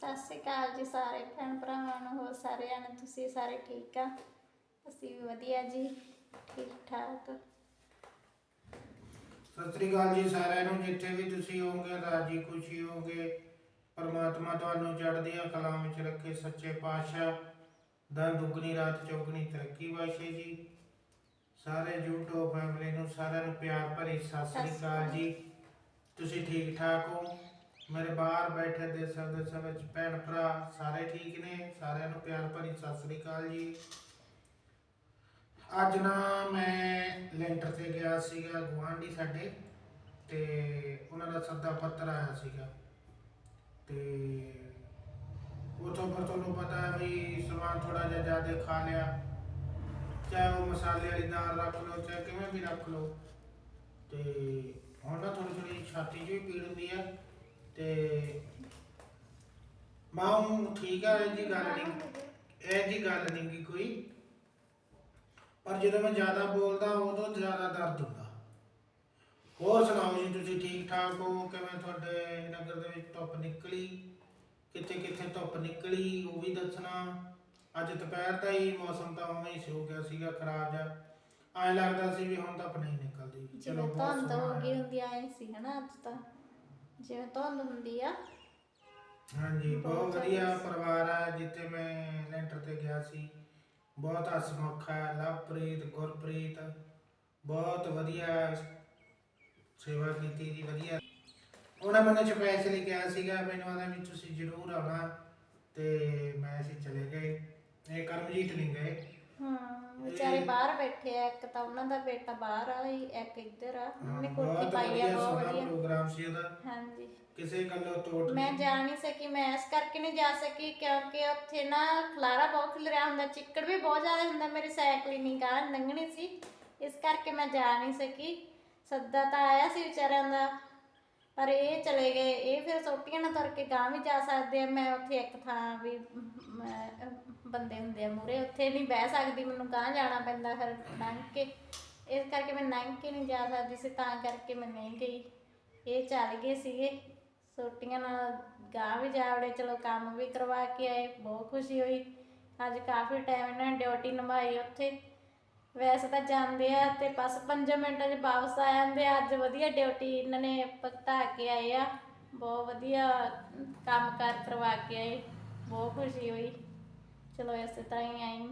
ਸਤਿ ਸ਼੍ਰੀ ਅਕਾਲ ਜੀ ਸਾਰੇ ਭੈਣ ਭਰਾਵਾਂ ਨੂੰ, ਹੋਰ ਸਾਰਿਆਂ ਨੂੰ ਤੁਸੀਂ ਸਾਰੇ ਠੀਕ ਆ? ਅਸੀਂ ਵੀ ਵਧੀਆ ਜੀ, ਠੀਕ ਠਾਕ। ਸਤਿ ਸ੍ਰੀ ਅਕਾਲ ਜੀ ਸਾਰਿਆਂ ਨੂੰ, ਜਿੱਥੇ ਵੀ ਤੁਸੀਂ ਹੋਵੋਗੇ, ਰਾਜੀ ਖੁਸ਼ੀ ਹੋਵੋਗੇ। ਪਰਮਾਤਮਾ ਤੁਹਾਨੂੰ ਚੜ੍ਹਦੀਆਂ ਕਲਾਂ ਵਿੱਚ ਰੱਖੇ, ਸੱਚੇ ਪਾਤਸ਼ਾਹ ਦਾ ਦੁੱਗਣੀ ਰਾਤ, ਚੌਗਣੀ ਤਰੱਕੀ ਬਖਸ਼ੇ ਜੀ। ਸਾਰੇ YouTube ਫੈਮਿਲੀ ਨੂੰ ਸਾਰਿਆਂ ਨੂੰ ਪਿਆਰ ਭਰੀ ਸਤਿ ਸ੍ਰੀ ਅਕਾਲ ਜੀ। ਤੁਸੀਂ ਠੀਕ ਠਾਕ ਹੋ? ਮੇਰੇ ਬਾਹਰ ਬੈਠੇ ਦੇਸ਼ ਵਿਦੇਸ਼ ਵਿੱਚ ਭੈਣ ਭਰਾ ਸਾਰੇ ਠੀਕ ਨੇ, ਸਾਰਿਆਂ ਨੂੰ ਪਿਆਰ ਭਰੀ ਸਤਿ ਸ੍ਰੀ ਅਕਾਲ ਜੀ। ਅੱਜ ਨਾ ਮੈਂ ਲੈਂਟਰ ਤੇ ਗਿਆ ਸੀਗਾ ਗੁਆਂਢੀ ਸਾਡੇ ਤੇ ਉਹਨਾਂ ਦਾ ਸੱਦਾ ਪੱਤਰ ਆਇਆ ਸੀਗਾ। ਤੇ ਉਥੋਂ ਫਿਰ ਤੁਹਾਨੂੰ ਪਤਾ ਹੈ ਵੀ ਸਮਾਨ ਥੋੜਾ ਜਿਹਾ ਜ਼ਿਆਦਾ ਖਾ ਲਿਆ। ਚਾਹੇ ਉਹ ਮਸਾਲੇ ਵਾਲੀ ਦਾਲ ਰੱਖ ਲਓ, ਚਾਹੇ ਕਿਵੇਂ ਵੀ ਰੱਖ ਲਓ। ਤੇ ਹੁਣ ਨਾ ਥੋੜੀ ਥੋੜੀ ਛਾਤੀ 'ਚ ਵੀ ਪੀੜ ਹੁੰਦੀ ਹੈ। ਤੇ ਮਾਂ ਠੀਕ ਆ ਇਹ ਜੀ ਗੱਲ ਨਹੀਂ ਇਹ ਜੀ ਗੱਲ ਨਹੀਂ ਗੀ ਕੋਈ। ਪਰ ਜਦੋਂ ਮੈਂ ਜ਼ਿਆਦਾ ਬੋਲਦਾ ਉਦੋਂ ਜ਼ਿਆਦਾ ਦਰਦ ਹੁੰਦਾ। ਹੋਰ ਸੁਣਾਓ ਜੀ ਤੁਸੀਂ ਠੀਕ ਠਾਕ ਹੋ? ਕਿਵੇਂ ਤੁਹਾਡੇ ਨਗਰ ਦੇ ਵਿੱਚ ਧੁੱਪ ਨਿਕਲੀ? ਕਿੱਥੇ ਕਿੱਥੇ ਧੁੱਪ ਨਿਕਲੀ? ਉਹ ਵੀ ਦੱਸਣਾ। ਅੱਜ ਦੁਪਹਿਰ ਦਾ ਹੀ ਮੌਸਮ ਤਾਂ ਉਵੇਂ ਹੀ ਹੋ ਗਿਆ ਸੀਗਾ ਖਰਾਬ ਜਿਹਾ। ਐਂ ਲੱਗਦਾ ਸੀ ਵੀ ਹੁਣ ਧੁੱਪ ਨਹੀਂ ਨਿਕਲਦੀ। ਜਿਵੇਂ ਬਹੁਤ ਹੋ ਸੋਹਣਾ ਗਈ। ਹੁੰਦੀ ਆਏ ਸੀ ਹਨਾ ਅੱਜ ਤਾਂ। ਜਿਵੇਂ ਧੁੰਦ ਹੁੰਦੀ ਆ। ਹਾਂਜੀ ਬਹੁਤ ਵਧੀਆ। ਪਰਿਵਾਰ ਹੈ ਜਿੱਥੇ ਮੈਂ ਲੈਂਟਰ ਤੇ ਗਿਆ ਸੀ। ਬਹੁਤ ਹਸਮੁਖ ਹੈ ਲਵਪ੍ਰੀਤ ਗੁਰਪ੍ਰੀਤ ਬਹੁਤ ਵਧੀਆ ਸੇਵਾ ਕੀਤੀ ਜੀ ਵਧੀਆ। ਉਹਨਾਂ ਮੈਨੂੰ ਸਪੈਸ਼ਲੀ ਕਿਹਾ ਸੀਗਾ ਮੈਨੂੰ ਆਦਾ ਵੀ ਤੁਸੀਂ ਜ਼ਰੂਰ ਆਉਣਾ ਤੇ ਮੈਂ ਅਸੀਂ ਚਲੇ ਗਏ। ਇਹ ਕਰਮਜੀਤ ਨਹੀਂ ਗਏ। ਹਾਂ ਵਿਚਾਰੇ ਬਾਹਰ ਬੈਠੇ ਆ ਇੱਕ ਤਾਂ ਉਹਨਾਂ ਦਾ ਬੇਟਾ ਬਾਹਰ ਆ ਇੱਕ ਇੱਧਰ ਆ ਉਹਨੇ ਕੋਠੀ ਪਾਈ ਆ ਬਹੁਤ ਵਧੀਆ। ਪ੍ਰੋਗਰਾਮ ਸੀ ਉਹਦਾ। ਹਾਂਜੀ। ਕਿਸੇ ਗੱਲੋਂ ਤੋੜ ਮੈਂ ਜਾ ਨਹੀਂ ਸਕੀ ਮੈਂ ਇਸ ਕਰਕੇ ਨਹੀਂ ਜਾ ਸਕੀ ਕਿਉਂਕਿ ਉੱਥੇ ਨਾ ਖਲਾਰਾ ਬਹੁਤ ਖਿਲਰਿਆ ਹੁੰਦਾ ਚਿੱਕੜ ਵੀ ਬਹੁਤ ਜ਼ਿਆਦਾ ਹੁੰਦਾ ਮੇਰੀ ਸਾਈਕਲ ਹੀ ਨਹੀਂ ਕਾਂ ਲੰਘਣੀ ਸੀ। ਇਸ ਕਰਕੇ ਮੈਂ ਜਾ ਨਹੀਂ ਸਕੀ। ਸੱਦਾ ਤਾਂ ਆਇਆ ਸੀ ਵਿਚਾਰਿਆਂ ਦਾ। ਪਰ ਇਹ ਚਲੇ ਗਏ, ਇਹ ਫਿਰ ਸੋਟੀਆਂ ਨਾਲ ਤੁਰ ਕੇ ਗਾਂ ਵੀ ਜਾ ਸਕਦੇ ਆ। ਮੈਂ ਉੱਥੇ ਇੱਕ ਥਾਂ ਵੀ ਬੰਦੇ ਹੁੰਦੇ ਆ ਮੂਰੇ ਉੱਥੇ ਨਹੀਂ ਬਹਿ ਸਕਦੀ, ਮੈਨੂੰ ਗਾਂ ਜਾਣਾ ਪੈਂਦਾ ਫਿਰ ਲੰਘ ਕੇ ਇਸ ਕਰਕੇ ਮੈਂ ਲੰਘ ਕੇ ਨਹੀਂ ਜਾ ਸਕਦੀ ਸੀ, ਤਾਂ ਕਰਕੇ ਮੈਂ ਨਹੀਂ ਗਈ। ਇਹ ਚੱਲ ਗਏ ਸੀਗੇ। ਸੋਟੀਆਂ ਨਾਲ ਗਾਂ ਵੀ ਜਾ ਜਾਵੜੇ ਚਲੋ ਕੰਮ ਵੀ ਕਰਵਾ ਕੇ ਆਏ, ਬਹੁਤ ਖੁਸ਼ੀ ਹੋਈ। ਅੱਜ ਕਾਫੀ ਟਾਈਮ ਇਹਨਾਂ ਨੇ ਡਿਊਟੀ ਨਿਭਾਈ ਉੱਥੇ। ਵੈਸੇ ਤਾਂ ਜਾਂਦੇ ਆ ਤੇ ਬਸ 5 ਮਿੰਟਾਂ 'ਚ ਵਾਪਸ ਆ ਜਾਂਦੇ ਆ। ਅੱਜ ਵਧੀਆ ਡਿਊਟੀ ਇਹਨਾਂ ਨੇ ਪਕਤਾ ਕੇ ਆਏ ਆ। ਬਹੁਤ ਵਧੀਆ ਕੰਮ ਕਾਰ ਕਰਵਾ ਕੇ ਆਏ। ਬਹੁਤ ਖੁਸ਼ੀ ਹੋਈ। ਚਲੋ ਇਸੇ ਤਰ੍ਹਾਂ ਹੀ ਆਈ।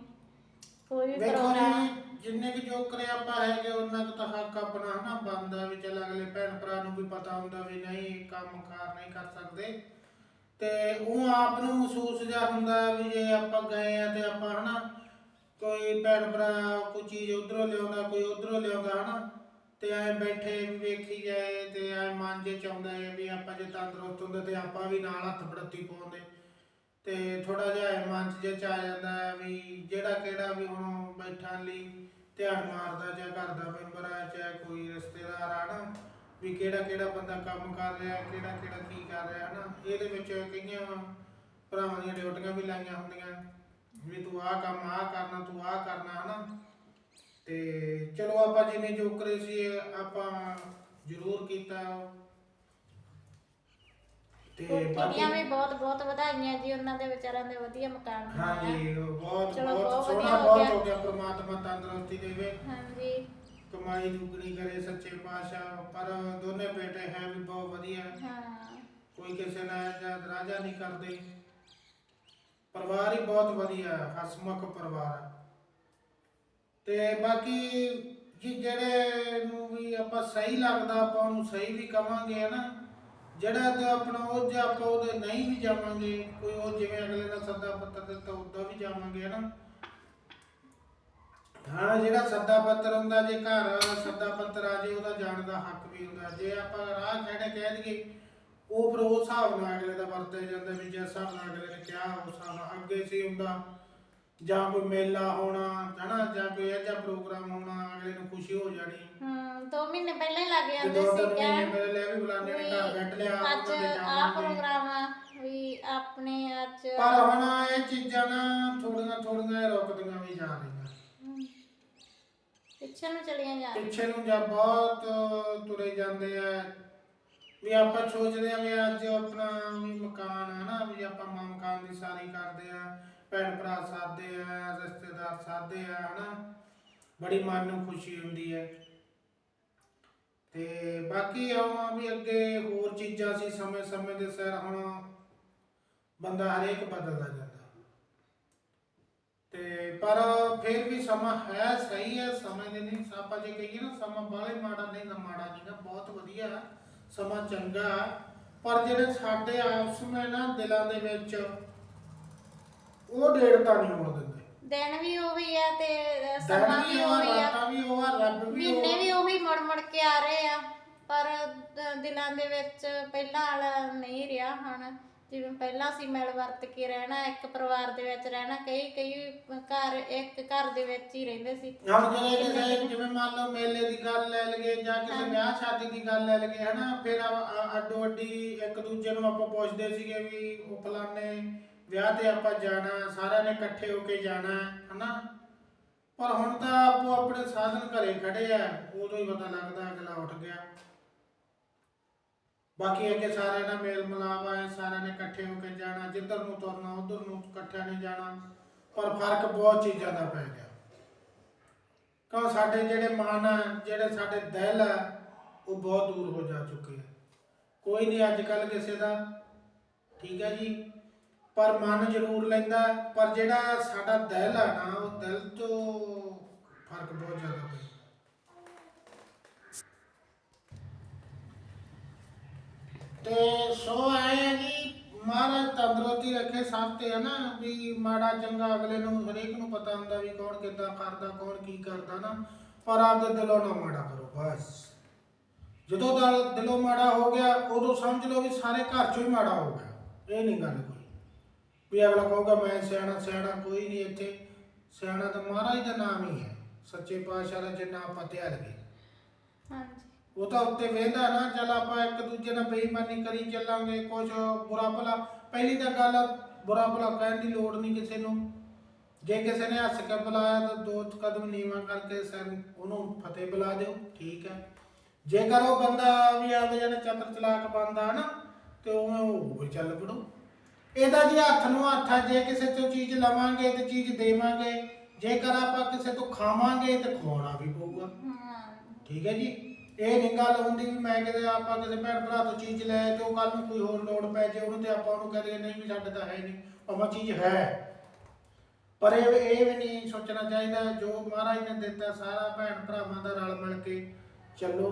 ਕੋਈ ਵੀ ਪ੍ਰੋਗਰਾਮ ਜੀ ਜਿੰਨੇ ਕਿ ਜੋ ਕਰੇ ਆਪਾਂ ਹੈਗੇ ਉਹਨਾਂ ਕੁ ਤਾਂ ਹੱਕ ਆਪਣਾ ਹਨਾ ਬੰਦਾ ਵੀ ਚੱਲ ਅਗਲੇ ਭੈਣ ਭਰਾ ਨੂੰ ਵੀ ਪਤਾ ਹੁੰਦਾ ਵੀ ਨਹੀਂ ਕੰਮ ਕਾਰ ਨਹੀਂ ਕਰ ਸਕਦੇ। ਤੇ ਉਹ ਆਪ ਨੂੰ ਮਹਿਸੂਸ ਜਿਹਾ ਹੁੰਦਾ ਵੀ ਜੇ ਆਪਾਂ ਗਏ ਆ ਤੇ ਆਪਾਂ ਹਨਾ ਕੋਈ ਭੈਣ ਭਰਾ, ਕੋਈ ਚੀਜ਼ ਉਧਰੋਂ ਲਿਆਉਂਦਾ, ਕੋਈ ਉਧਰੋਂ ਲਿਆਉਂਦਾ, ਹਨਾ? ਤੇ ਐ ਬੈਠੇ ਵੀ ਵੇਖੀ ਜਾਏ ਤੇ ਐ ਮਨ ਜੇ ਚਾਹੁੰਦਾ ਹੈ ਵੀ ਆਪਾਂ ਜੇ ਤੰਦਰੁਸਤ ਹੁੰਦੇ ਤੇ ਆਪਾਂ ਵੀ ਨਾਲ ਹੱਥ ਬੜਤੀ ਪਾਉਂਦੇ। ਤੇ ਥੋੜਾ ਜਿਹਾ ਇਹ ਮਨ 'ਚ ਜਿਹਾ ਚ ਆ ਜਾਂਦਾ ਹੈ ਵੀ ਜਿਹੜਾ ਕਿਹੜਾ ਵੀ ਹੁਣ ਬੈਠਣ ਲਈ ਧਿਆਨ ਮਾਰਦਾ ਜਾਂ ਘਰ ਦਾ ਮੈਂਬਰ ਆ ਚਾਹੇ ਕੋਈ ਰਿਸ਼ਤੇਦਾਰ ਆ ਨਾ ਵੀ ਕਿਹੜਾ ਕਿਹੜਾ ਬੰਦਾ ਕੰਮ ਕਰ ਰਿਹਾ, ਕਿਹੜਾ ਕਿਹੜਾ ਕੀ ਕਰ ਰਿਹਾ ਨਾ ਇਹਦੇ ਵਿੱਚ ਕਈਆਂ ਭਰਾਵਾਂ ਦੀਆਂ ਡਿਊਟੀਆਂ ਵੀ ਲਾਈਆਂ ਹੁੰਦੀਆਂ। ਵੀ ਤੂੰ ਆਹ ਕੰਮ ਆਹ ਕਰਨਾ ਤੂੰ ਆਹ ਕਰਨਾ ਹਨਾ? ਤੇ ਚਲੋ ਆਪਾਂ ਜਿੰਨੇ ਜੋ ਕਰੇ ਸੀ ਆਪਾਂ ਜ਼ਰੂਰ ਕੀਤਾ। ਤੇ ਕੁੜੀਆਂ ਵੀ ਬਹੁਤ ਬਹੁਤ ਵਧਾਈਆਂ ਜੀ ਉਹਨਾਂ ਦੇ ਵਿਚਾਰਿਆਂ ਦੇ ਵਧੀਆ ਮਕਾਨ ਬਣਾਇਆ ਹਾਂਜੀ ਬਹੁਤ ਚਲੋ ਬਹੁਤ ਬਹੁਤ ਸੋਹਣਾ ਵਧੀਆ ਹੋ ਬਹੁਤ। ਹੋ ਗਿਆ ਪ੍ਰਮਾਤਮਾ ਤੰਦਰੁਸਤੀ ਦੇਵੇ। ਹਾਂਜੀ। ਕਮਾਈ ਦੁੱਗਣੀ ਕਰੇ ਸੱਚੇ ਪਾਤਸ਼ਾਹ ਪਰ ਦੋਨੇ ਬੇਟੇ ਹੈ ਵੀ ਬਹੁਤ ਵਧੀਆ। ਹਾਂ। ਕੋਈ ਕਿਸੇ ਨਾਲ ਜਾਂ ਰਾਜਾ ਨਹੀਂ ਕਰਦੇ। ਪਰਿਵਾਰ ਹੀ ਬਹੁਤ ਵਧੀਆ ਹਸਮੁਖ ਪਰਿਵਾਰ ਹੈ ਤੇ ਬਾਕੀ ਜੀ ਜਿਹੜੇ ਨੂੰ ਵੀ ਆਪਾਂ ਸਹੀ ਲੱਗਦਾ, ਆਪਾਂ ਉਹਨੂੰ ਸਹੀ ਵੀ ਕਵਾਂਗੇ, ਹਨਾ? ਜਿਹੜਾ ਤੇ ਆਪਣਾ ਉਹ ਜੇ ਆਪਾਂ ਉਹਦੇ ਨਹੀਂ ਵੀ ਜਾਵਾਂਗੇ, ਕੋਈ ਉਹ ਜਿਵੇਂ ਅਗਲੇ ਦਾ ਸੱਦਾ ਪੱਤਰ ਦਿੱਤਾ, ਉਦਾਂ ਵੀ ਜਾਵਾਂਗੇ, ਹਨਾ? ਹਾਂ, ਜਿਹੜਾ ਸੱਦਾ ਪੱਤਰ ਹੁੰਦਾ, ਜੇ ਘਰ ਸੱਦਾ ਪੱਤਰ ਆ ਜੇ, ਉਹਦਾ ਜਾਣ ਦਾ ਹੱਕ ਵੀ ਹੁੰਦਾ। ਜੇ ਆਪਾਂ ਰਾਹ ਖੜੇ ਕਹਿ ਦਈਏ ਉਹ ਫਿਰ ਉਸ ਹਿਸਾਬ ਨਾਲ ਅਗਲੇ ਦਾ ਵਰਤਿਆ ਜਾਂਦਾ ਵੀ ਜਿਸ ਹਿਸਾਬ ਨਾਲ ਅਗਲੇ ਨੇ ਕਿਹਾ ਉਸ ਹਿਸਾਬ ਨਾਲ ਅੱਗੇ ਸੀ ਹੁੰਦਾ। ਜਾਂ ਕੋਈ ਮੇਲਾ ਹੋਣਾ ਹਨਾ ਜਾਂ ਕੋਈ ਇਹੋ ਜਿਹਾ ਪ੍ਰੋਗਰਾਮ ਹੋਣਾ ਅਗਲੇ ਨੂੰ ਖੁਸ਼ੀ ਹੋ ਜਾਣੀ। ਹਮ ਮਹੀਨੇ ਪਹਿਲਾਂ ਹੀ ਲੱਗ ਤੇ ਜਾਂਦੇ ਦੋ ਸੀ ਮਹੀਨੇ ਕਹਿਣ ਪਹਿਲੇ ਲੈ ਵੀ ਬੁਲਾਣੇ ਨੇ ਘਰ ਬੈਠ ਲਿਆ ਅੱਜ ਉਹਨਾਂ ਦੇ ਆ ਜਾਵਾਂਗੇ ਪ੍ਰੋਗਰਾਮ ਆ ਵੀ ਆਪਣੇ ਅੱਜ ਪਰ ਹੁਣ ਇਹ ਚੀਜ਼ਾਂ ਨਾ ਥੋੜੀਆਂ ਥੋੜੀਆਂ ਰੁਕਦੀਆਂ ਵੀ ਜਾ ਰਹੀਆਂ। ਹਮ, ਪਿੱਛੇ ਨੂੰ ਚਲੀਆਂ ਜਾ ਪਿੱਛੇ ਨੂੰ ਜਾਂ ਬਹੁਤ ਤੁਰੇ ਜਾਂਦੇ ਆ ਵੀ ਆਪਾਂ ਸੋਚਦੇ ਆ ਵੀ ਅੱਜ ਆਪਣਾ ਵੀ ਮਕਾਨ ਹੈ ਨਾ, ਵੀ ਆਪਾਂ ਆਪਾਂ ਮਾਮ ਦੀ ਸਾਰੀ ਕਰਦੇ ਆ ਭੈਣ ਭਰਾ ਸਾਦੇ ਆ ਰਿਸ਼ਤੇਦਾਰ ਸਾਦੇ ਆ ਹਨਾ ਬੜੀ ਮਨ ਨੂੰ ਖੁਸ਼ੀ ਹੁੰਦੀ ਹੈ। ਤੇ ਬਾਕੀ ਆਵਾਂ ਵੀ ਅੱਗੇ ਹੋਰ ਚੀਜ਼ਾਂ ਸੀ ਸਮੇਂ ਸਮੇਂ ਦੇ ਸਿਰ ਹੁਣ ਬੰਦਾ ਹਰੇਕ ਬਦਲਦਾ ਜਾਂਦਾ। ਤੇ ਪਰ ਫਿਰ ਵੀ ਸਮਾਂ ਹੈ ਸਹੀ ਹੈ, ਸਮੇਂ ਦੇ ਨਹੀਂ। ਆਪਾਂ ਜੇ ਕਹੀਏ ਨਾ, ਸਮਾਂ ਬਾਹਲੇ ਮਾੜਾ ਨਹੀਂ, ਨਾ ਮਾੜਾ ਨਹੀਂ, ਨਾ ਬਹੁਤ ਵਧੀਆ। ਸਮਾਂ ਚੰਗਾ ਪਰ ਜਿਹੜੇ ਸਾਡੇ ਆਪਸ ਵਿੱਚ ਨਾ ਦਿਲਾਂ ਦੇ ਵਿੱਚ ਉਹ ਡੇੜਤਾ ਨਹੀਂ ਹੋਣ ਦਿੰਦੇ। ਦਿਨ ਵੀ ਉਹੀ ਆ ਤੇ ਅ, ਦਿਨ ਸਮਾਂ ਵੀ ਵੀ ਉਹ ਆ, ਉਹੀ ਆ। ਰਾਤਾਂ ਵੀ ਉਹ ਆ ਰੱਬ ਵੀ ਉਹ ਮਹੀਨੇ। ਵੀ ਉਹੀ ਮੁੜ ਮੁੜ ਕੇ ਆ ਰਹੇ ਆ ਪਰ ਦ- ਦਿਲਾਂ ਦੇ ਵਿੱਚ ਪਹਿਲਾਂ ਵਾਲਾ ਨਹੀਂ ਰਿਹਾ ਹੁਣ। ਜਿਵੇਂ ਪਹਿਲਾਂ ਸੀ ਮਿਲ ਵਰਤ ਕੇ ਰਹਿਣਾ ਇੱਕ ਪਰਿਵਾਰ ਦੇ ਵਿੱਚ ਰਹਿਣਾ ਕਈ ਕਈ ਘਰ ਇੱਕ ਘਰ ਦੇ ਵਿੱਚ ਹੀ ਰਹਿੰਦੇ ਸੀ। ਹੁਣ ਜਿਹੜੇ ਕਿਸੇ ਜਿਵੇਂ ਮੰਨ ਲਓ ਮੇਲੇ ਦੀ ਗੱਲ ਲੈ ਲਈਏ ਜਾਂ ਕਿਸੇ ਵਿਆਹ ਸ਼ਾਦੀ ਦੀ ਗੱਲ ਲੈ ਲਈਏ ਹਨਾ ਫਿਰ ਅੱਡੋ ਅੱਡੀ ਇੱਕ ਦੂਜੇ ਨੂੰ ਆਪਾਂ ਪੁੱਛਦੇ ਸੀਗੇ ਵੀ ਉਹ ਫਲਾਣੇ ਵਿਆਹ ਤੇ ਆਪਾਂ ਜਾਣਾ ਸਾਰਿਆਂ ਨੇ ਇਕੱਠੇ ਹੋ ਕੇ ਜਾਣਾ ਹਨਾ। ਪਰ ਹੁਣ ਤਾਂ ਆਪੋ ਆਪਣੇ ਸਾਧਨ ਘਰੇ ਖੜੇ ਆ ਉਦੋਂ ਹੀ ਪਤਾ ਲੱਗਦਾ ਅਗਲਾ ਉੱਠ ਗਿਆ। ਬਾਕੀ ਅੱਗੇ ਸਾਰਿਆਂ ਨਾਲ ਮੇਲ ਮਿਲਾਪ ਹੈ ਸਾਰਿਆਂ ਨੇ ਇਕੱਠੇ ਹੋ ਕੇ ਜਾਣਾ, ਜਿੱਧਰ ਨੂੰ ਤੁਰਨਾ, ਉਧਰ ਨੂੰ ਇਕੱਠਿਆਂ ਨੇ ਜਾਣਾ, ਪਰ ਫ਼ਰਕ ਬਹੁਤ ਚੀਜ਼ਾਂ ਦਾ ਪੈ ਗਿਆ। ਕਿਉਂ ਸਾਡੇ ਜਿਹੜੇ ਮਨ ਆ, ਜਿਹੜੇ ਸਾਡੇ ਦਿਲ ਆ, ਉਹ ਬਹੁਤ ਦੂਰ ਹੋ ਜਾ ਚੁੱਕੇ ਆ। ਕੋਈ ਨਹੀਂ ਅੱਜ ਕੱਲ ਕਿਸੇ ਦਾ, ਠੀਕ ਹੈ ਜੀ? ਪਰ ਮਨ ਜ਼ਰੂਰ ਲੈਂਦਾ, ਪਰ ਜਿਹੜਾ ਸਾਡਾ ਦਿਲ ਆ ਨਾ, ਉਹ ਦਿਲ ਤੋਂ ਫ਼ਰਕ ਬਹੁਤ ਜ਼ਿਆਦਾ ਪਿਆ ਤੇ ਸੋ ਆਏ ਆ ਜੀ ਮਹਾਰਾਜ ਤੰਦਰੁਸਤੀ ਰੱਖੇ ਸਭ ਤੇ ਹੈ ਨਾ ਵੀ ਮਾੜਾ ਚੰਗਾ ਅਗਲੇ ਨੂੰ, ਹਰੇਕ ਨੂੰ ਪਤਾ ਹੁੰਦਾ ਵੀ ਕੌਣ ਕਿੱਦਾਂ ਕਰਦਾ, ਕੌਣ ਕੀ ਕਰਦਾ ਨਾ, ਪਰ ਆਪਦੇ ਦਿਲੋਂ ਨਾ ਮਾੜਾ ਕਰੋ, ਬਸ। ਜਦੋਂ ਦਿਲ, ਦਿਲੋਂ ਮਾੜਾ ਹੋ ਗਿਆ, ਉਦੋਂ ਸਮਝ ਲਓ ਵੀ ਸਾਰੇ ਘਰ ਚੋਂ ਹੀ ਮਾੜਾ ਹੋ ਗਿਆ। ਇਹ ਨਹੀਂ ਗੱਲ ਕੋਈ। ਵੀ ਅਗਲਾ ਕਹੂਗਾ, ਮੈਂ ਸਿਆਣਾ ਸਿਆਣਾ ਕੋਈ ਨਹੀਂ ਇੱਥੇ। ਸਿਆਣਾ ਤਾਂ ਮਹਾਰਾਜ ਦਾ ਨਾਮ ਹੀ ਹੈ। ਸੱਚੇ ਪਾਤਸ਼ਾਹ ਦਾ ਜਿੰਨਾ ਆਪਾਂ ਧਿਆਨ ਲਗੇ ਹਾਂਜੀ। ਉਹ ਤਾਂ ਉੱਤੇ ਵੇਂਦਾ ਨਾ ਚੱਲ ਆਪਾਂ ਇੱਕ ਦੂਜੇ ਨਾਲ ਬੇਈਮਾਨੀ ਕਰੀ ਚੱਲਾਂਗੇ ਕੁਝ ਬੁਰਾ ਭਲਾ। ਪਹਿਲੀ ਤਾਂ ਗੱਲ ਬੁਰਾ ਭਲਾ ਕਹਿਣ ਦੀ ਲੋੜ ਨਹੀਂ ਕਿਸੇ ਨੂੰ। ਜੇ ਕਿਸੇ ਨੇ ਹੱਸ ਕੇ ਬੁਲਾਇਆ ਤਾਂ ਦੋ ਕਦਮ ਨੀਵਾ ਕਰਕੇ ਸਿਰ ਉਹਨੂੰ ਫਤਿਹ ਬੁਲਾ ਦਿਓ ਠੀਕ ਹੈ। ਜੇਕਰ ਉਹ ਬੰਦਾ ਵੀ ਆਪਦੇ ਜਣੇ ਚਤਰ ਚਲਾਕ ਬੰਦਾ ਨਾ ਤੇ ਉਹ ਵੀ ਚੱਲ ਪੜੋ। ਇਹਦਾ ਜੀ ਹੱਥ ਨੂੰ ਹੱਥ ਆ ਜੇ ਕਿਸੇ ਤੋਂ ਚੀਜ਼ ਲਵਾਂਗੇ ਤੇ ਚੀਜ਼ ਦੇਵਾਂਗੇ ਜੇਕਰ ਆਪਾਂ ਕਿਸੇ ਤੋਂ ਖਾਵਾਂਗੇ ਤੇ ਖਵਾਉਣਾ ਵੀ ਪਊਗਾ। ਠੀਕ ਹੈ ਜੀ। ਇਹ ਨਹੀਂ ਗੱਲ ਹੁੰਦੀ ਵੀ ਮੈਂ ਕਿਤੇ ਆਪਾਂ ਕਿਸੇ ਭੈਣ ਭਰਾ ਤੋਂ ਚੀਜ਼ ਲੈ ਤੇ ਉਹ ਕੱਲ ਨੂੰ ਕੋਈ ਹੋਰ ਲੋੜ ਪੈ ਜੇ, ਉਹਨੂੰ ਤੇ ਆਪਾਂ ਉਹਨੂੰ ਕਹਦੇ ਨਹੀਂ ਵੀ ਸਾਡੇ ਤਾਂ ਹੈ ਨਹੀਂ ਭਾਵੇਂ ਚੀਜ਼ ਹੈ। ਪਰ ਇਹ ਇਹ ਵੀ ਨਹੀਂ ਸੋਚਣਾ ਚਾਹੀਦਾ, ਜੋ ਮਹਾਰਾਜ ਨੇ ਦਿੱਤਾ ਸਾਰਾ ਭੈਣ ਭਰਾਵਾਂ ਦਾ ਰਲ ਮਿਲ ਕੇ, ਚੱਲੋ।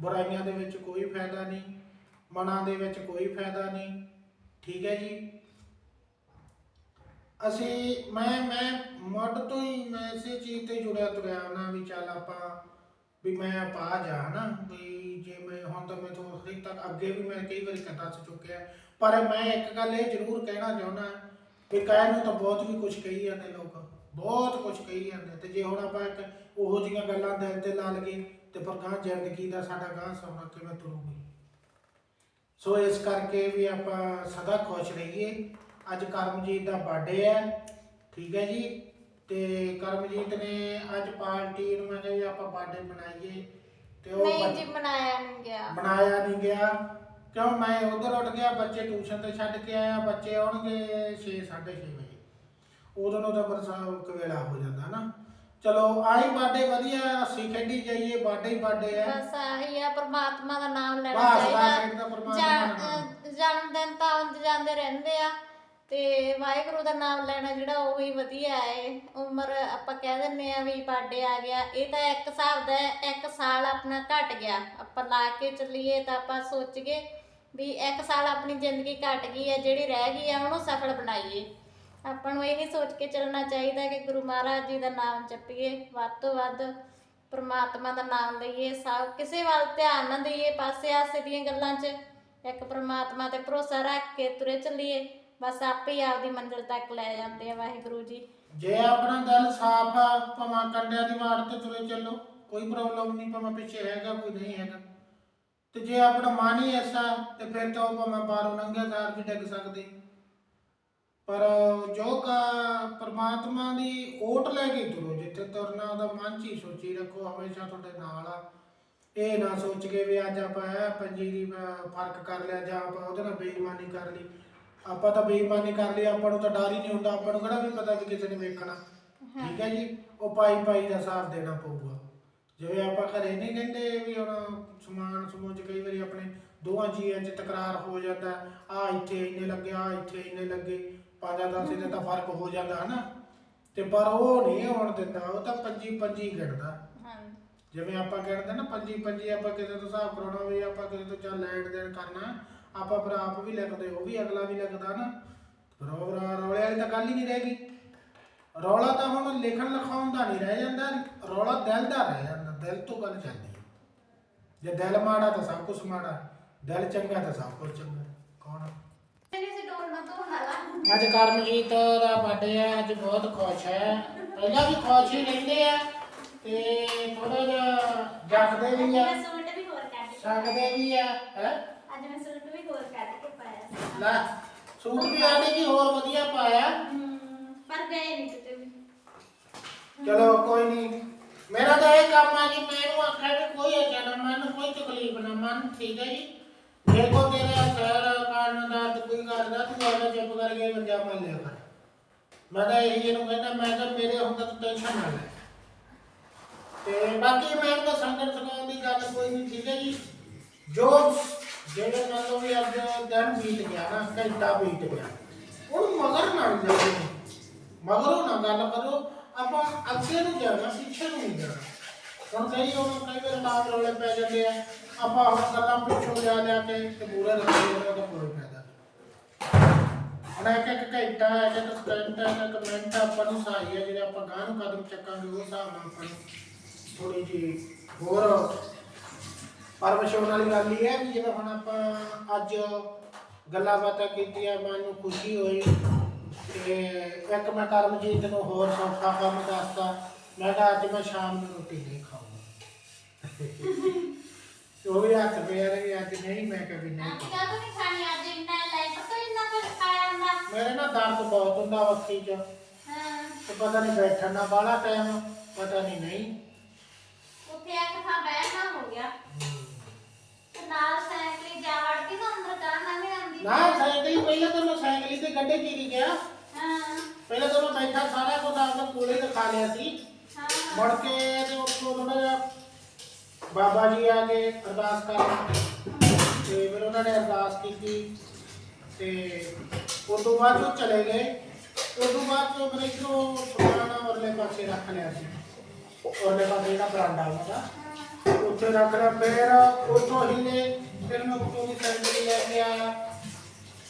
ਬੁਰਾਈਆਂ ਦੇ ਵਿੱਚ ਕੋਈ ਫਾਇਦਾ ਨਹੀਂ, ਮਨਾਂ ਦੇ ਵਿੱਚ ਕੋਈ ਫਾਇਦਾ ਨਹੀਂ, ਠੀਕ ਹੈ ਜੀ? ਅਸੀਂ ਮੈਂ ਮੈਂ ਮੁੱਢ ਤੋਂ ਹੀ ਮੈਂ ਇਸੇ ਚੀਜ਼ ਤੇ ਜੁੜਿਆ ਤੁਰਿਆ ਨਾ ਵੀ ਚੱਲ ਆਪਾਂ ਵੀ ਮੈਂ ਆਪਾ ਜਾ, ਹਨਾ? ਵੀ ਜੇ ਮੈਂ ਹੁਣ ਤਾਂ ਮੈਂ ਤੋਂ ਹਰੀ ਤੱਕ ਅੱਗੇ ਵੀ ਮੈਂ ਕਈ ਵਾਰੀ ਕਹਤਾ ਦੱਸ ਚੁੱਕਿਆ। ਪਰ ਮੈਂ ਇੱਕ ਗੱਲ ਇਹ ਜ਼ਰੂਰ ਕਹਿਣਾ ਚਾਹੁੰਦਾ ਵੀ ਕਹਿਣ ਨੂੰ ਤਾਂ ਬਹੁਤ ਵੀ ਕੁਝ ਕਹੀ ਜਾਂਦੇ ਲੋਕ, ਬਹੁਤ ਕੁਝ ਕਹੀ ਜਾਂਦੇ। ਤੇ ਜੇ ਹੁਣ ਆਪਾਂ ਇੱਕ ਉਹੋ ਜਿਹੀਆਂ ਗੱਲਾਂ ਦਿਲ ਤੇ ਲਾ ਲਈਏ, ਤੇ ਫਿਰ ਗਾਂ ਜ਼ਿੰਦਗੀ ਦਾ ਸਾਡਾ ਗਾਂ ਸਮਾਂ ਕਿਵੇਂ ਤੁਰੂਗੀ? ਸੋ ਇਸ ਕਰਕੇ ਵੀ ਆਪਾਂ ਸਦਾ ਖੁਸ਼ ਰਹੀਏ। ਅੱਜ ਕਰਮਜੀਤ ਦਾ ਬਰਥਡੇ ਹੈ, ਠੀਕ ਹੈ ਜੀ? ਤੇ ਕਰਮਜੀਤ ਨੇ ਅੱਜ ਪਾਰਟੀ ਨੂੰ ਮੈਂ ਕਿਹਾ ਵੀ ਆਪਾਂ ਬਰਥਡੇ ਮਨਾਈਏ ਤੇ ਉਹ ਨਹੀਂ ਬੱਚ- ਜੀ ਬਣਾਇਆ ਨਹੀਂ ਗਿਆ। ਬਣਾਇਆ ਨਹੀਂ ਗਿਆ। ਕਿਉਂ? ਮੈਂ ਉਧਰ ਉੱਠ ਗਿਆ ਬੱਚੇ ਟਿਊਸ਼ਨ ਤੇ ਛੱਡ ਕੇ ਆਇਆ ਬੱਚੇ ਆਉਣਗੇ 6 6:30 ਵਜੇ। ਉਦੋਂ ਨੂੰ ਤਾਂ ਬਰਸਾ ਕਵੇਲਾ ਹੋ ਜਾਂਦਾ ਨਾ। ਚਲੋ ਆਈ ਬਰਥਡੇ ਵਧੀਆ ਹੱਸੀ ਖੇਡੀ ਜਾਈਏ ਬਰਥਡੇ ਹੀ ਬਰਥਡੇ ਹੈ। ਬਸ ਆਹੀ ਆ ਪ੍ਰਮਾਤਮਾ ਦਾ ਨਾਮ ਲੈਣਾ ਬਸ, ਬਸ, ਚਾਹੀਦਾ। ਪ੍ਰਮਾਤਮਾ ਦਾ ਨਾਮ। ਜਨਮ ਦਿਨ ਤਾਂ ਆਉਂਦੇ ਜਾਂਦੇ ਰਹਿੰਦੇ ਆ। ਤੇ ਵਾਹਿਗੁਰੂ ਦਾ ਨਾਮ ਲੈਣਾ ਜਿਹੜਾ ਉਹ ਹੀ ਵਧੀਆ ਹੈ। ਉਮਰ ਆਪਾਂ ਕਹਿ ਦਿੰਨੇ ਆ ਵੀ ਬਰਥਡੇ ਆ ਗਿਆ। ਇਹ ਤਾਂ ਇੱਕ ਹਿਸਾਬ ਦਾ ਇੱਕ ਸਾਲ ਆਪਣਾ ਘਟ ਗਿਆ। ਆਪਾਂ ਲਾ ਕੇ ਚੱਲੀਏ ਤਾਂ ਆਪਾਂ ਸੋਚ ਗਏ ਵੀ ਇੱਕ ਸਾਲ ਆਪਣੀ ਜ਼ਿੰਦਗੀ ਘਟ ਗਈ ਹੈ, ਜਿਹੜੀ ਰਹਿ ਗਈ ਹੈ, ਉਹਨੂੰ ਸਫਲ ਬਣਾਈਏ। ਆਪਾਂ ਨੂੰ ਇਹ ਸੋਚ ਕੇ ਚੱਲਣਾ ਚਾਹੀਦਾ ਕਿ ਗੁਰੂ ਮਹਾਰਾਜ ਜੀ ਦਾ ਨਾਮ ਜਪੀਏ। ਵੱਧ ਤੋਂ ਵੱਧ ਪਰਮਾਤਮਾ ਦਾ ਨਾਮ ਲਈਏ। ਸਭ ਕਿਸੇ ਵੱਲ ਧਿਆਨ ਨਾ ਦਈਏ। ਪਾਸੇ ਆਸੇ ਦੀਆਂ ਗੱਲਾਂ 'ਚ ਇੱਕ ਪਰਮਾਤਮਾ ਤੇ ਭਰੋਸਾ ਰੱਖ ਕੇ ਤੁਰੇ ਚੱਲੀਏ। ਬਸ ਆਪੇ ਹੀ ਆਪਦੀ ਮੰਜ਼ਿਲ ਤੱਕ ਲੈ ਜਾਂਦੇ ਆ ਵਾਹਿਗੁਰੂ ਜੀ। ਜੇ ਆਪਣਾ ਦਿਲ ਸਾਫ਼ ਆ, ਭਾਵੇਂ ਕੰਡਿਆਂ ਦੀ ਵਾੜ ਤੇ ਤੁਰੇ ਚੱਲੋ, ਕੋਈ ਪ੍ਰੋਬਲਮ ਨਹੀਂ, ਭਾਵੇਂ ਪਿੱਛੇ ਹੈਗਾ, ਕੋਈ ਨਹੀਂ ਹੈਗਾ। ਤੇ ਜੇ ਆਪਣਾ ਮਨ ਹੀ ਐਸਾ, ਤੇ ਫਿਰ ਤਾਂ ਉਹ ਭਾਵੇਂ ਬਾਹਰੋਂ ਲੰਘਿਆ ਸਾਰ ਵੀ ਡਿੱਗ ਸਕਦੇ। ਪਰ ਜੋ ਕਾ ਪਰਮਾਤਮਾ ਦੀ ਓਟ ਲੈ ਕੇ ਤੁਰੋ, ਜਿੱਥੇ ਤੁਰਨਾ, ਉਹਦਾ ਮਨ 'ਚ ਹੀ ਸੋਚੀ ਰੱਖੋ, ਹਮੇਸ਼ਾ ਤੁਹਾਡੇ ਨਾਲ ਆ। ਇਹ ਨਾ ਸੋਚ ਕੇ ਵੀ ਅੱਜ ਆਪਾਂ ਇਹ ਪੰਜੀਰੀ ਫ਼ਰਕ ਕਰ ਲਿਆ ਜਾਂ ਆਪਾਂ ਉਹਦੇ ਨਾਲ ਬੇਈਮਾਨੀ ਕਰ ਲਈ। ਆਪਾਂ ਤਾਂ ਬੇਈਮਾਨੀ ਕਰ ਲਈ ਆਪਾਂ ਨੂੰ ਤਾਂ ਡਰ ਹੀ ਨਹੀਂ ਹੁੰਦਾ ਆਪਾਂ ਨੂੰ ਕਿਹੜਾ ਵੀ ਪਤਾ ਵੀ ਕਿਸੇ ਨੇ ਵੇਖਣਾ। ਠੀਕ ਹੈ ਜੀ? ਉਹ ਪਾਈ ਪਾਈ ਦਾ ਸਾਥ ਦੇਣਾ ਪਊਗਾ। ਜਿਵੇਂ ਆਪਾਂ ਘਰੇ ਨਹੀਂ ਕਹਿੰਦੇ ਵੀ ਹੁਣ ਸਮਾਨ ਸਮੂਹ 'ਚ ਕਈ ਵਾਰੀ ਆਪਣੇ ਦੋਵਾਂ ਜੀਆਂ 'ਚ ਤਕਰਾਰ ਹੋ ਜਾਂਦਾ ਆ ਇੱਥੇ ਇੰਨੇ ਲੱਗੇ ਆ ਇੱਥੇ ਇੰਨੇ ਲੱਗੇ ਪੰਜਾਂ ਦਸ ਇਹਦਾ ਤਾਂ ਫ਼ਰਕ ਹੋ ਜਾਂਦਾ ਹਨਾ। ਤੇ ਪਰ ਉਹ ਨਹੀਂ ਹੋਣ ਦਿੰਦਾ ਉਹ ਤਾਂ ਪੰਜੀ ਪੰਜੀ ਗਿਣਦਾ। ਹਾਂ ਜਿਵੇਂ ਆਪਾਂ ਕਹਿੰਦੇ ਨਾ ਪੰਜੀ ਪੰਜੀ ਆਪਾਂ ਕਿਸੇ ਤੋਂ ਹਿਸਾਬ ਕਰਾਉਣਾ ਹੋਵੇ ਆਪਾਂ ਕਿਸੇ ਤੋਂ ਜਾਂ ਲੈਣ ਦੇਣ ਕਰਨਾ ਆਪਾਂ ਫਿਰ ਆਪ ਵੀ ਲਿਖਦੇ ਉਹ ਵੀ ਅਗਲਾ ਵੀ ਲਿਖਦਾ ਨਾ। ਫਿਰ ਉਹ ਰੌਲੇ ਵਾਲੀ ਤਾਂ ਗੱਲ ਹੀ ਨਹੀਂ ਰਹੇਗੀ ਰੌਲਾ ਤਾਂ ਹੁਣ ਲਿਖਣ ਲਿਖਾਉਣ ਦਾ ਨਹੀਂ ਰਹਿ ਜਾਂਦਾ। ਰੌਲਾ ਦਿਲ ਦਾ ਰਹਿ ਜਾਂਦਾ ਦਿਲ ਤੋਂ ਗੱਲ ਚੱਲਦੀ ਹੈ ਜੇ ਦਿਲ ਮਾੜਾ ਤਾਂ ਸਭ ਕੁਝ ਮਾੜਾ ਦਿਲ ਚੰਗਾ ਤਾਂ ਸਭ ਕੁਝ ਚੰਗਾ। ਕੌਣ ਤੇਰੀ ਸੇ ਡੋਲਣਾ ਤੋਂ ਹਾਲਾ ਅੱਜ ਕਰਮਜੀਤ ਦਾ ਬਰਥਡੇ ਹੈ ਅੱਜ ਬਹੁਤ ਖੁਸ਼ ਹੈ ਪਹਿਲਾਂ ਵੀ ਖੁਸ਼ ਹੀ ਰਹਿੰਦੇ ਆ ਤੇ ਥੋੜਾ ਜਿਹਾ ਜਗਦੇ ਵੀ ਆ। ਮੈਂ ਸੂਟ ਵੀ ਹੋਰ ਕੱਢ ਕੇ ਸਕਦੇ ਵੀ ਆ ਹੈ? ਅੱਜ ਮੈਂ ਸੂਟ ਵੀ ਹੋਰ ਕੱਢ ਕੇ ਪਾਇਆ ਸੀ ਲੈ ਸੂਟ ਵੀ ਆਨੇ ਕੀ ਹੋਰ ਵਧੀਆ ਪਾਇਆ? ਪਰ ਗਏ ਨਹੀਂ ਕਿਤੇ ਵੀ। ਚਲੋ ਕੋਈ ਨਹੀਂ ਮੇਰਾ ਤਾਂ ਇਹ ਕੰਮ ਆ ਕਿ ਮੈਨੂੰ ਆਖਿਆ ਵੀ ਕੋਈ ਅਚਾਨਾ ਮਨ ਕੋਈ ਤਕਲੀਫ ਨਾ ਮਨ ਠੀਕ ਹੈ ਜੀ? ਜੇ ਕੋ ਤੇਰੇ ਸਹਿਰ ਕਾਰਨ ਦਾ ਕੋਈ ਕਰਦਾ ਤੂੰ ਆਪਣਾ ਚੁੱਪ ਕਰਕੇ ਮੰਜਾ ਮੰਨ ਲਿਆ ਕਰ। ਮੈਂ ਤਾਂ ਇਹੀ ਇਹਨੂੰ ਕਹਿੰਦਾ ਮੈਂ ਤਾਂ ਮੇਰੇ ਹੁੰਦਾ ਤੂੰ ਟੈਨਸ਼ਨ ਨਾ ਲੈ। ਤੇ ਬਾਕੀ ਮੈਂ ਤਾਂ ਸੰਗਤ ਸਕਾਉਣ ਦੀ ਗੱਲ ਕੋਈ ਨਹੀਂ ਠੀਕ ਹੈ ਜੀ? ਜੋ ਜਿਹੜੇ ਨਾਲ ਵੀ ਅੱਜ ਦਿਨ ਬੀਤ ਗਿਆ ਨਾ, ਘੰਟਾ ਬੀਤ ਗਿਆ, ਉਹਨੂੰ ਮਗਰ ਨਾ ਜਾਓ ਮਗਰੋਂ ਨਾ ਗੱਲ ਕਰੋ, ਆਪਾਂ ਅੱਗੇ ਨੂੰ ਜਾਣਾ, ਪਿੱਛੇ ਨੂੰ ਨਹੀਂ ਜਾਣਾ। ਹੁਣ ਕਈ ਉਹ ਕਈ ਵਾਰ ਨਾਮ ਰੋਲੇ ਪੈ ਜਾਂਦੇ ਆ, ਆਪਾਂ ਹੁਣ ਗੱਲਾਂ ਪਿੱਛੋਂ ਲਿਆ ਲਿਆ ਕੇ ਤੇ ਪੂਰੇ ਰੱਖੇ ਉਹਦਾ ਕੋਈ ਫਾਇਦਾ। ਹੁਣ ਇੱਕ ਇੱਕ ਘੰਟਾ, ਇੱਕ ਇੱਕ ਸਕਿੰਟ ਇੱਕ ਇੱਕ ਮਿੰਟ ਆਪਾਂ ਨੂੰ ਸਹਾਈ ਹੈ ਜਿਹੜੇ ਆਪਾਂ ਗਾਂ ਨੂੰ ਕਦਮ ਚੱਕਾਂਗੇ, ਉਹ ਹਿਸਾਬ ਨਾਲ ਆਪਾਂ ਥੋੜੀ ਜੀ ਹੋਰ ਪਰਮੇਸ਼ਵਰ ਵਾਲੀ ਗੱਲ ਇਹ ਹੈ ਵੀ ਜਿਵੇਂ ਹੁਣ ਆਪਾਂ ਅੱਜ ਗੱਲਾਂ ਬਾਤਾਂ ਕੀਤੀਆਂ ਮੈਨੂੰ ਖੁਸ਼ੀ ਹੋਈ ਤੇ ਇੱਕ ਮੈਂ ਕਰਮਜੀਤ ਨੂੰ ਹੋਰ ਸੌਖਾ ਕੰਮ ਦੱਸਤਾ ਮੈਂ ਕਿਹਾ ਅੱਜ ਮੈਂ ਸ਼ਾਮ ਨੂੰ ਰੋਟੀ ਨਹੀਂ ਖਾਊਂਗਾ। ਤੇ ਉਹ ਵੀ ਹੱਥ ਪਿਆ ਰਹੀ ਅੱਜ ਨਹੀਂ ਮੈਂ ਵੀ ਨਹੀਂ ਅੱਜ ਤਾਂ ਨਹੀਂ ਖਾਣੀ? ਅੱਜ ਇੰਨਾ ਲਾਈਫ ਤੋਂ ਇੰਨਾ ਕੁਝ ਖਾਇਆ ਹੁੰਦਾ। ਮੇਰੇ ਨਾ ਦਰਦ ਬਹੁਤ ਹੁੰਦਾ ਵੱਖੀ ਚ। ਹਾਂ। ਤੇ ਪਤਾ ਨਹੀਂ ਬੈਠਣ ਦਾ ਬਾਹਲਾ ਟਾਈਮ ਪਤਾ ਨਹੀਂ ਨਹੀਂ। ਉੱਥੇ ਆ ਕੇ ਥਾਂ ਤੇ ਨਾਲ ਸਾਈਕਲ ਜਾ ਵੜ ਕੇ ਨਾ ਅੰਦਰ ਕਾਂ ਨਾ ਨਹੀਂ ਆਉਂਦੀ ਨਾ ਸਾਈਕਲ ਹੀ ਪਹਿਲਾਂ ਤਾਂ ਮੈਂ ਸਾਈਕਲ ਹੀ ਤੇ ਗੱਡੇ ਚੀਰੀ ਗਿਆ ਹਾਂ। ਪਹਿਲਾਂ ਤਾਂ ਮੈਂ ਬੈਠਾ ਸਾਰਾ ਕੁਝ ਆਪਦਾ ਕੋਲੇ ਤੇ ਖਾ ਲਿਆ ਸੀ। ਹਾਂ। ਮੁੜ ਕੇ ਤੇ ਉੱਥੋਂ ਥੋੜਾ ਜਿਹਾ ਬਾਬਾ ਜੀ ਆ ਕੇ ਅਰਦਾਸ ਕਰਨ ਤੇ ਫਿਰ ਉਹਨਾਂ ਨੇ ਅਰਦਾਸ ਕੀਤੀ। ਤੇ ਉਸ ਤੋਂ ਬਾਅਦ ਉਹ ਚਲੇ ਗਏ। ਉਸ ਤੋਂ ਬਾਅਦ ਉਹ ਮੇਰੇ ਇਧਰੋਂ ਸਮਾਨ ਔਰਲੇ ਪਾਸੇ ਰੱਖ ਲਿਆ ਸੀ। ਔਰਲੇ ਪਾਸੇ ਜਿਹੜਾ ਬਰਾਂਡਾ ਹੁੰਦਾ। ਉੱਥੇ ਰੱਖ ਲਿਆ ਫਿਰ ਉੱਥੋਂ ਹਿੱਲੇ ਫਿਰ ਮੈਂ ਉੱਥੋਂ ਦੀ ਸੈਂਡਲ ਲੈ ਕੇ ਆਇਆ।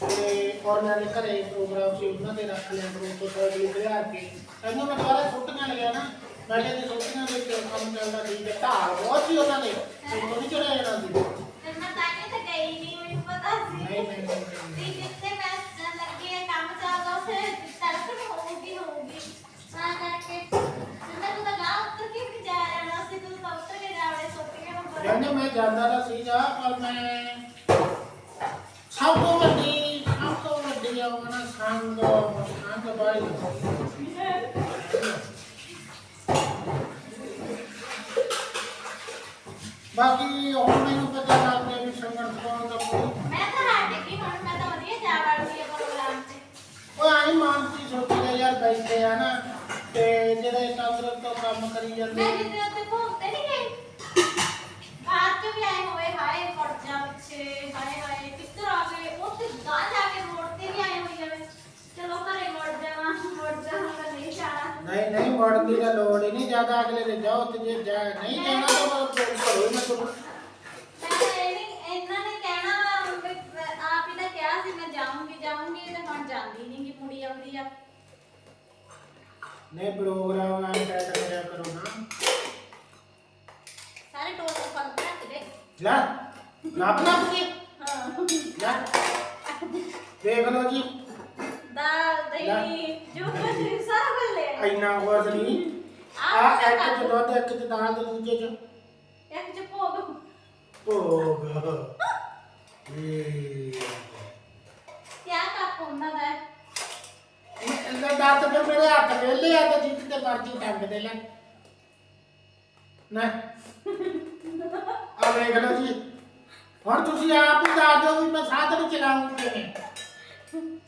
ਤੇ ਔਰ ਮੈਂ ਘਰੇ ਪ੍ਰੋਗਰਾਮ ਸੀ ਉਹਨਾਂ ਦੇ ਰੱਖ ਲਿਆ ਫਿਰ ਉੱਥੋਂ ਸਾਈਕਲ ਲਿਆ ਕੇ। ਇਹਨੂੰ ਮੈਂ ਦੁਬਾਰਾ ਸੁੱਟੀਆਂ ਲਗਿਆ ਨਾ ਮੈਂ ਕਿਹਾ ਜੀ ਸੁੱਟੀਆਂ ਦੇ ਵਿੱਚ ਕੰਮ ਚੱਲਦਾ ਠੀਕ ਹੈ ਢਾਲ ਬਹੁਤ ਸੀ ਉਹਨਾਂ ਨੇ ਇੱਥੋਂ ਨਹੀਂ ਚੜਿਆ ਜਾਣਾ ਸੀ ਮੈਂ ਤਾਂ ਕਿ ਤੇ ਗਈ ਨਹੀਂ ਮੈਨੂੰ ਪਤਾ ਸੀ। ਨਹੀਂ ਨਹੀਂ ਨਹੀਂ, ਨਹੀਂ ਵੀ ਜਿੱਥੇ ਮੈਂ ਜ- ਲੱਗੀ ਹੈ ਕੰਮ ਚੱਲਦਾ ਉੱਥੇ ਤੜਕ ਹੋਊਗੀ ਹੋਊਗੀ ਤਾਂ ਕਰਕੇ ਜਿੰਨਾ ਤੂੰ ਤਾਂ ਗਾਂ ਉੱਤਰ ਕੇ ਵੀ ਜਾ ਜਾਣਾ ਸੀ ਤੂੰ ਤਾਂ ਉੱਤਰ ਕੇ ਜਾਵੜੇ ਸੋਚ ਕੇ ਮੈਂ ਕਹਿੰਦੇ ਮੈਂ ਜਾਂਦਾ ਤਾਂ ਸੀਗਾ ਪਰ ਮੈਂ ਸਭ ਤੋਂ ਵੱਡੀ ਸਭ ਤੋਂ ਵੱਡੀ ਆ ਉਹ ਨਾ ਸੰਗ ਸੰਗ ਬਾਈ ਬਾਕੀ ਹੁਣ ਮੈਨੂੰ ਪਤਾ ਲੱਗ ਗਿਆ ਵੀ ਸੰਗਤ ਕੋਣ ਦਾ ਕੋਈ ਮੈਂ ਤਾਂ ਹਟ ਗਈ ਹੁਣ ਮੈਂ ਤਾਂ ਵਧੀਆ ਜਾ ਵੜਦੀ ਹੈ ਪ੍ਰੋਗਰਾਮ ਤੇ। ਉਹ ਆਈ ਮਾਨਸੀ ਸੋਚਦੇ ਯਾਰ ਬੈਠੇ ਆ ਨਾ ਤੇ ਜਿਹੜੇ ਤੰਦਰੁਸਤ ਤੋਂ ਕੰਮ ਕਰੀ ਜਾਂਦੇ ਮੈਂ ਜਿੱਦੇ ਉੱਤੇ ਘੁੰਮਤੇ ਨਹੀਂ ਗਈ ਬਾਹਰ ਚ ਵੀ ਆਏ ਹੋਏ ਹਾਏ ਪੜ ਜਾ ਪਿੱਛੇ ਹਾਏ ਹਾਏ ਕਿੱਧਰ ਆ ਗਏ ਉੱਥੇ ਗਾਂ ਜਾ ਕੇ ਮੋੜ ਤੇ ਵੀ ਆਏ ਹੋਏ ਆ ਚਲੋ ਘਰੇ ਮੁੜ ਜਾਵਾਂ ਮੁੜ ਜਾਵਾਂ ਤਾਂ ਨਹੀਂ ਜਾਣਾ ਮੁੜਨ ਦੀ ਤਾਂ ਲੋੜ ਹੀ ਨਹੀਂ ਜ਼ਿਆਦਾ ਅਗਲੇ ਦੇ ਜਾਓ ਤੇ ਜੇ ਜਾ ਨਹੀਂ ਜਾਣਾ ਤਾਂ ਮੈਂ ਘਰੋਂ ਹੀ ਮੈਂ ਤੁਹਾਨੂੰ ਨੇ ਕਹਿਣਾ ਵਾ ਵੀ ਆਪ ਹੀ ਤਾਂ ਕਿਹਾ ਸੀ ਮੈਂ ਜਾਊਂਗੀ ਜਾਊਂਗੀ ਤੇ ਹੁਣ ਜਾਂਦੀ ਨਹੀਂ ਗੀ ਮੁੜੀ ਆਉਂਦੀ ਆ। ਨਹੀਂ ਪ੍ਰੋਗਰਾਮ ਆ ਟੈਟ ਕਰਿਆ ਕਰੋ ਨਾ। ਸਾਰੇ ਟੋਲ ਰੱਖ ਦੇ। ਲੈ ਲੱਭ ਲੱਭ ਕੇ ਹਾਂ। ਲੈ ਦੇਖ ਲਓ ਜੀ। ਦਾਲ ਦਹੀਂ ਜੋ ਕੁਝ ਸਾਰਾ ਕੁਝ ਲੈ ਆਏ। ਇੰਨਾ ਕੁਝ ਨਹੀਂ। ਆ ਆਹ ਇੱਕ ਚ ਦੁੱਧ ਇੱਕ ਚ ਦਾਲ ਤੇ ਦੂਜੇ ਚ। ਇੱਕ ਚ ਭੋਗ। ਭੋਗ। ਇਹ ਕਿਆ ਕੱਪ ਉਹਨਾਂ ਦਾ ਹੈ? ਇਹਦਾ ਦਾਤ ਫਿਰ ਮੇਰੇ ਹੱਥ ਵੇਲੇ ਆ ਤੇ ਜਿੱਤ ਤੇ ਮਰਜ਼ੀ ਟੰਗ ਦੇ ਲੈ। ਨਾ ਆ ਵੇਖ ਲਓ ਜੀ। ਹੁਣ ਤੁਸੀਂ ਆਪ ਹੀ ਦੱਸ ਦਿਓ ਵੀ ਮੈਂ ਸਾਧਨ ਚਲਾਉਂ ਕਿਵੇਂ?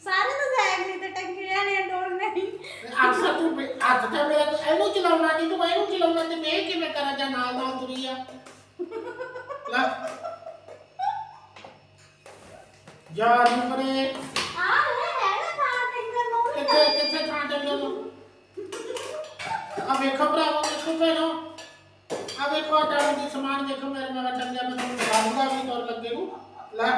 ਸਾਰੇ ਤਾਂ ਸਾਈਕਲ ਤੇ ਟੰਗੀਆਂ ਨੇ ਡੋਰ ਨਹੀਂ। ਅੱਜ ਤੂੰ ਵੀ- ਅੱਜ ਤਾਂ ਮੇਰਾ ਤੂੰ ਇਹਨੂੰ ਚਲਾਉਣਾ ਨਹੀਂ ਤੂੰ ਇਹਨੂੰ ਚਲਾਉਣਾ ਤੇ ਮੈਂ ਇਹ ਕਿਵੇਂ ਕਰਾਂ ਜਾਂ ਨਾਲ ਨਾਲ ਤੁਰੀ ਆ? ਲੈ। ਯਾਰ ਨੂੰ ਕਰੇ ਆ ਲੈ ਹੈਗਾ ਥਾਂ ਟੰਗਰ ਨੂੰ। ਵੀ ਕਿੱਥੇ ਕਿੱਥੇ ਥਾਂ ਟੰਗਿਆ ਨੂੰ? ਆ ਵੇਖੋ ਭਰਾਵੋ ਵੇਖੋ ਭੈਣੋ। ਆ ਵੇਖੋ ਆਟਾ ਦੀ ਸਮਾਨ ਦੇਖੋ ਮੇਰੇ ਨਾਲ ਟੰਗਿਆ ਮੈਂ ਤੁਹਾਨੂੰ ਦਿਖਾਉਂਗਾ ਵੀ ਤੁਰ ਲੱਗੇ ਨੂੰ। ਲੈ।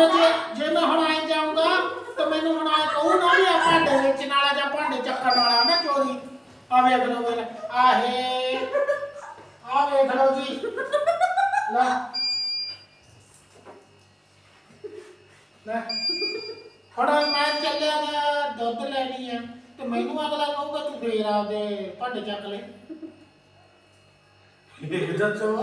ਮੈਂ ਜੇ ਜੇ ਮੈਂ ਹੁਣ ਆਏ ਜਾਊਂਗਾ ਤਾਂ ਮੈਨੂੰ ਹੁਣ ਆਏ ਕਹੂ ਨਾ ਵੀ ਆ ਭਾਂਡੇ ਵੇਚਣ ਵਾਲਾ ਜਾਂ ਭਾਂਡੇ ਚੱਕਣ ਵਾਲਾ ਨਾ ਚੋਰੀ। ਆ ਵੇਖ ਲਓ ਵੇਖ ਆਹੇ। ਆ ਵੇਖ ਲਓ ਜੀ। ਲੈ। ਲੈ। ਹੁਣ ਮੈਂ ਚੱਲਿਆ ਗਾ ਦੁੱਧ ਲੈਣੀ ਆ। ਤੇ ਮੈਨੂੰ ਅਗਲਾ ਕਹੂਗਾ ਤੂੰ ਫੇਰ ਆਪਦੇ ਭਾਂਡੇ ਚੱਕ ਲੈ। ਇਹ ਦੱਸੋ।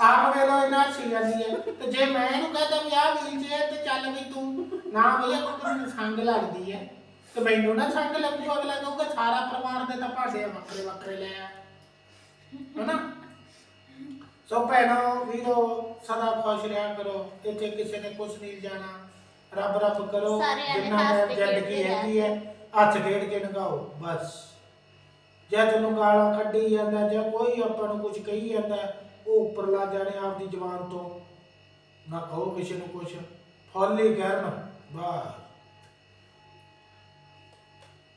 ਆਪ ਵੇਲੋ ਇਹਨਾਂ ਸੀ ਜਾਂਦੀ ਹੈ। ਤੇ ਜੇ ਮੈਂ ਇਹਨੂੰ ਕਹਦਾ ਵੀ ਆ ਵੀਲ ਜੇ ਤੇ ਚੱਲ ਵੀ ਤੂੰ ਨਾ ਭਈਆ ਤੂੰ ਮੈਨੂੰ ਸੰਗ ਲੱਗਦੀ ਹੈ। ਤੇ ਮੈਨੂੰ ਨਾ ਸੰਗ ਲੱਗੂ ਅਗਲਾ ਕਹੂਗਾ ਸਾਰਾ ਪਰਿਵਾਰ ਦੇ ਤਾਂ ਭਾਂਡੇ ਵੱਖਰੇ ਵੱਖਰੇ ਲੈ ਆ। ਹਨਾ? ਸੋ ਭੈਣੋ ਵੀਰੋ ਸਦਾ ਖੁਸ਼ ਰਿਹਾ ਕਰੋ। ਇੱਥੇ ਕਿਸੇ ਨੇ ਕੁਛ ਨਹੀਂ ਜਾਣਾ। ਰੱਬ ਰੱਬ ਕਰੋ ਸਾਰੇ ਐਵੇਂ ਜਿੰਨਾ ਹੱਸਦੇ ਜ਼ਿੰਦਗੀ ਖੇਡਦੇ ਹੈਗੀ ਹੈ ਹੱਥ ਖੇਡ ਕੇ ਨਗਾਓ ਬਸ। ਜੇ ਤੈਨੂੰ ਗਾਲਾਂ ਕੱਢੀ ਜਾਂਦਾ ਜਾਂ ਕੋਈ ਆਪਾਂ ਨੂੰ ਕੁਝ ਕਹੀ ਜਾਂਦਾ ਉਹ ਉੱਪਰ ਲਾ ਜਾਣੇ ਆਪਦੀ ਜ਼ੁਬਾਨ ਤੋਂ, ਨਾ ਕਹੋ ਕਿਸੇ ਨੂੰ ਕੁਛ, ਫੋਲੀ ਕਰਨ ਬਸ।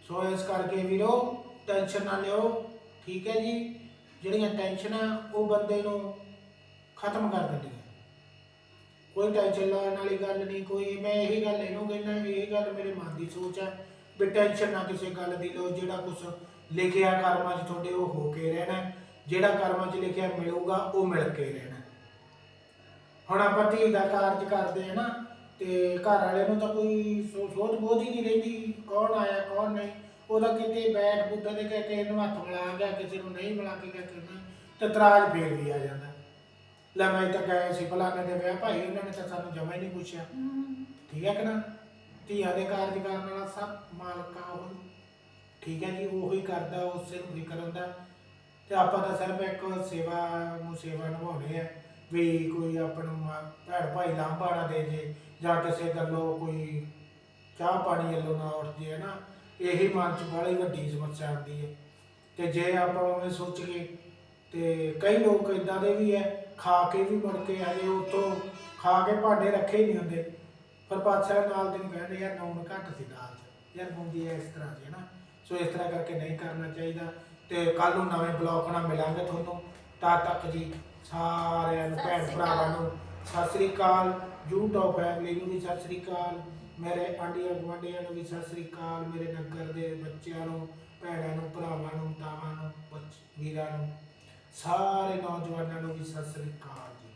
ਸੋ ਇਸ ਕਰਕੇ ਵੀਰੋ ਟੈਨਸ਼ਨ ਨਾ ਲਿਓ, ਠੀਕ ਹੈ ਜੀ? ਜਿਹੜੀਆਂ ਟੈਨਸ਼ਨਾਂ ਉਹ ਬੰਦੇ ਨੂੰ ਖਤਮ ਕਰ ਦਿੰਦੀਆਂ। ਕੋਈ ਟੈਨਸ਼ਨ ਲੈਣ ਵਾਲੀ ਗੱਲ ਨਹੀਂ, ਕੋਈ, ਮੈਂ ਇਹੀ ਗੱਲ ਇਹਨੂੰ ਕਹਿੰਦਾ ਵੀ ਇਹ ਗੱਲ ਮੇਰੇ ਮਨ ਦੀ ਸੋਚ ਹੈ ਵੀ ਟੈਨਸ਼ਨ ਨਾ ਕਿਸੇ ਗੱਲ ਦੀ ਲਓ, ਜਿਹੜਾ ਕੁਝ ਲਿਖਿਆ ਕਰਮਾਂ 'ਚ ਤੁਹਾਡੇ ਉਹ ਹੋ ਕੇ ਰਹਿਣਾ ਜਿਹੜਾ ਕਰਮਾਂ 'ਚ ਲਿਖਿਆ ਮਿਲੂਗਾ, ਉਹ ਮਿਲ ਕੇ ਰਹਿਣਾ। ਹੁਣ ਆਪਾਂ ਧੀ ਦਾ ਕਾਰਜ ਕਰਦੇ ਆ ਨਾ, ਤੇ ਘਰ ਵਾਲੇ ਨੂੰ ਤਾਂ ਕੋਈ ਸੋਚ ਬੋਝ ਹੀ ਨਹੀਂ ਰਹਿੰਦੀ, ਕੌਣ ਆਇਆ, ਕੌਣ ਨਹੀਂ। ਉਹਦਾ ਕਿਤੇ ਬੈਠ ਬੁੱਢਾ ਦੇ ਕਹਿ ਕੇ ਇਹਨੂੰ ਹੱਥ ਮਿਲਾ ਗਿਆ ਕਿਸੇ ਨੂੰ ਨਹੀਂ ਮਿਲਾ ਕੇ ਗਿਆ ਕਿਸੇ ਤੇ ਤਰਾਜ ਫੇਰ ਵੀ ਆ ਜਾਂਦਾ। ਲੈ ਮੈਂ ਤਾਂ ਗਏ ਸੀ, ਫਲਾਣੇ ਦੇ ਵਿਆਹ ਭਾਈ, ਉਹਨਾਂ ਨੇ ਤਾਂ ਸਾਨੂੰ ਜਮਾ ਹੀ ਨਹੀਂ ਪੁੱਛਿਆ। ਠੀਕ ਹੈ ਕਿ ਨਾ? ਧੀਆਂ ਦੇ ਕਾਰਜ ਕਰਨ ਵਾਲਾ ਸਭ ਮਾਲਕਾ ਉਹ। ਠੀਕ ਹੈ ਜੀ, ਉਹ ਕਰਦਾ ਉਸੇ ਨੂੰ ਫਿਕਰ ਹੁੰਦਾ ਤੇ ਆਪਾਂ ਤਾਂ ਸਿਰਫ ਇੱਕ ਸੇਵਾ ਨੂੰ ਸੇਵਾ ਨਿਭਾਉਣੀ ਹੈ, ਵੀ ਕੋਈ ਆਪਣਾ ਮਾ- ਭੈਣ ਭਾਈ ਲਾਂਭਾ ਨਾ ਦੇ ਜੇ, ਜਾਂ ਕਿਸੇ ਗੱਲੋਂ ਕੋਈ ਚਾਹ ਪਾਣੀ ਵੱਲੋਂ ਨਾ ਉੱਠ ਜੇ ਹੈ ਨਾ? ਇਹੀ ਮਨ ਚ ਬੜੀ ਵੱਡੀ ਸਮੱਸਿਆ ਆਉਂਦੀ ਹੈ। ਤੇ ਜੇ ਆਪਾਂ ਉਵੇਂ ਕੇ ਤੇ ਕਈ ਲੋਕ ਇਦਾਂ ਦੇ ਵੀ ਹੈ, ਖਾ ਕੇ ਵੀ ਮੁੜ ਕੇ ਹਜੇ ਉਤੋਂ ਖਾ ਕੇ ਭਾਂਡੇ ਰੱਖੇ ਹੀ ਨਹੀਂ ਹੁੰਦੇ। ਪਰ ਪਾਤਸ਼ਾਹ ਨਾਲ ਤੈਨੂੰ ਕਹਿੰਦੇ ਯਾਰ ਨੂਣ ਘੱਟ ਸੀ ਦਾਲ 'ਚ। ਯਾਰ ਬੁੰਦੀ ਹੈ ਇਸ ਤਰ੍ਹਾਂ ਦੀ ਹੈ ਨਾ, ਸੋ ਇਸ ਤਰ੍ਹਾਂ ਕਰਕੇ ਨਹੀਂ ਕਰਨਾ ਚਾਹੀਦਾ। ਤੇ ਕੱਲ ਨੂੰ ਨਵੇਂ ਬਲੌਗ ਨਾਲ ਮਿਲਾਂਗੇ ਤੁਹਾਨੂੰ। ਤਦ ਤੱਕ ਜੀ ਸਾਰਿਆਂ ਨੂੰ ਭੈਣ ਭਰਾਵਾਂ। ਨੂੰ ਸਤਿ ਸ੍ਰੀ ਅਕਾਲ। YouTube ਫੈਮਿਲੀ ਨੂੰ ਵੀ ਸਤਿ ਸ੍ਰੀ ਅਕਾਲ। ਮੇਰੇ ਆਂਡੀਆਂ ਗੁਆਂਢੀਆਂ ਨੂੰ ਵੀ ਸਤਿ ਸ੍ਰੀ ਅਕਾਲ। ਮੇਰੇ ਨਗਰ ਦੇ ਬੱਚਿਆਂ ਨੂੰ ਭੈਣਾਂ ਨੂੰ ਭਰਾਵਾਂ ਨੂੰ ਤਾਵਾਂ ਨੂੰ ਬੱਚ- ਵੀਰਾਂ ਨੂੰ ਸਾਰੇ ਨੌਜਵਾਨਾਂ ਨੂੰ ਵੀ ਸਤਿ ਸ੍ਰੀ ਅਕਾਲ ਜੀ।